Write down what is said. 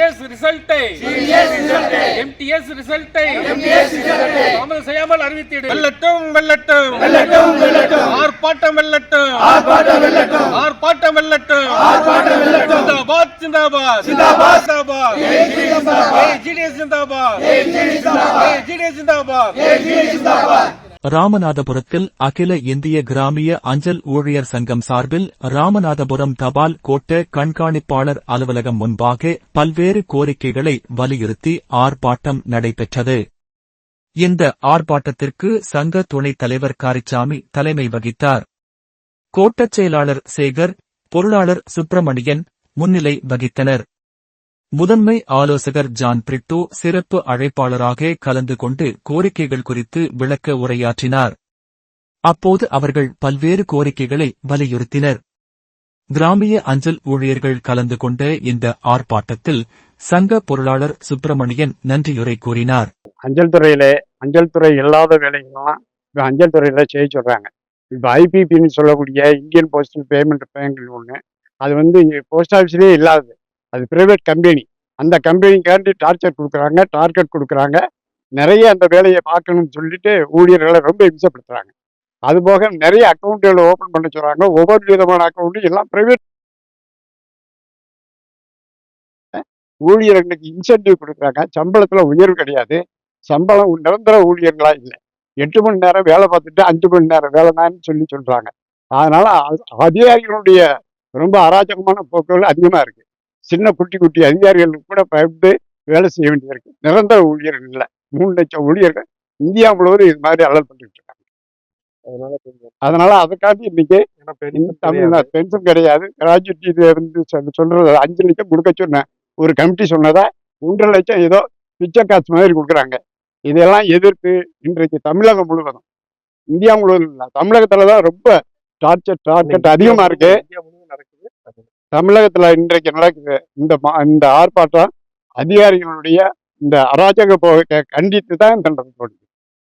CTS ரிசல்ட்டை MTS ரிசல்ட்டை தாமதம் செய்யாமல் அறிவித்திடு. வெல்லட்டும் வெல்லட்டும். வெல்லட்டும் வெல்லட்டும். ஆர்ப்பாட்டம் வெல்லட்டும். ஆர்ப்பாட்டம் வெல்லட்டும். ஆர்ப்பாட்டம் வெல்லட்டும். ஆர்ப்பாட்டம் வெல்லட்டும். சிந்தாபாத் சிந்தாபாத் சிந்தாபாத் சிந்தாபாத் ஜிடிஎஸ் சிந்தாபாத் ஜிடிஎஸ் சிந்தாபாத் ராமநாதபுரத்தில் அகில இந்திய கிராமிய அஞ்சல் ஊழியர் சங்கம் சார்பில் ராமநாதபுரம் தபால் கோட்ட கண்காணிப்பாளர் அலுவலகம் முன்பாக பல்வேறு கோரிக்கைகளை வலியுறுத்தி ஆர்ப்பாட்டம் நடைபெற்றது. இந்த ஆர்ப்பாட்டத்திற்கு சங்க துணைத் தலைவர் காரிச்சாமி தலைமை வகித்தார். கோட்டச் செயலாளர் சேகர் பொருளாளர் சுப்பிரமணியன் முன்னிலை வகித்தனர். முதன்மை ஆலோசகர் ஜான் பிரிட்டோ சிறப்பு அழைப்பாளராக கலந்து கொண்டு கோரிக்கைகள் குறித்து விளக்க உரையாற்றினார். அப்போது அவர்கள் பல்வேறு கோரிக்கைகளை வலியுறுத்தினர். கிராமிய அஞ்சல் ஊழியர்கள் கலந்து கொண்ட இந்த ஆர்ப்பாட்டத்தில் சங்க பொருளாளர் சுப்பிரமணியன் நன்றியுரை கூறினார். அஞ்சல் துறையிலே அஞ்சல் துறை இல்லாத வேலைகள்லாம் இப்போ அஞ்சல் துறையில செய்ய சொல்றாங்க. இப்போ ஐபிபின்னு சொல்லக்கூடிய இந்தியன் போஸ்டல் பேமெண்ட் பேங்க் ஒன்று அது வந்து போஸ்ட் ஆஃபீஸ்லேயே இல்லாதது. அது பிரைவேட் கம்பெனி அந்த கம்பெனிக்காண்டி டார்ச்சர் கொடுக்குறாங்க டார்கெட் கொடுக்குறாங்க. நிறைய அந்த வேலையை பார்க்கணும்னு சொல்லிட்டு ஊழியர்களை ரொம்ப இம்சப்படுத்துகிறாங்க அது போக நிறைய அக்கௌண்ட்டுகளை ஓப்பன் பண்ண சொல்கிறாங்க ஒவ்வொரு விதமான அக்கௌண்ட்டும் எல்லாம் ப்ரைவேட் ஊழியர்களுக்கு இன்சென்டிவ் கொடுக்குறாங்க. சம்பளத்தில் உயர்வு கிடையாது. சம்பளம் நிரந்தர ஊழியர்களாக இல்லை. எட்டு மணி நேரம் வேலை பார்த்துட்டு அஞ்சு மணி நேரம் வேலை தான் சொல்லி சொல்கிறாங்க அதனால் அதிகாரிகளுடைய ரொம்ப அராஜகமான போக்குகள் அதிகமாக இருக்குது சின்ன குட்டி குட்டி அதிகாரிகளுக்கு கூட பயந்து வேலை செய்ய வேண்டியது இருக்கு நிரந்தர ஊழியர்கள் இல்லை. மூணு லட்சம் ஊழியர்கள் இந்தியா முழுவதும் இது மாதிரி அலல் பண்ணிட்டு இருக்காங்க. அதனால அதுக்காண்டி இன்னைக்கு தமிழ்நாடு பென்ஷன் கிடையாது. கிராஜுவேட் இது இருந்து சொல்றது அஞ்சு லட்சம் கொடுக்க சொன்னேன். ஒரு கமிட்டி சொன்னதா ஒன்றரை லட்சம் ஏதோ பிச்சை காசு மாதிரி கொடுக்குறாங்க. இதெல்லாம் எதிர்த்து இன்றைக்கு தமிழகம் முழுவதும். இந்தியா முழுவதும் இல்லை. தமிழகத்துல தான் ரொம்ப டார்ச்சர் டார்கெட் அதிகமா இருக்கு. தமிழகத்துல இன்றைக்கு நடக்குது இந்த மா- இந்த ஆர்ப்பாட்டம் அதிகாரிகளுடைய இந்த அராஜக போக்கை கண்டித்து தான் இந்த நடந்து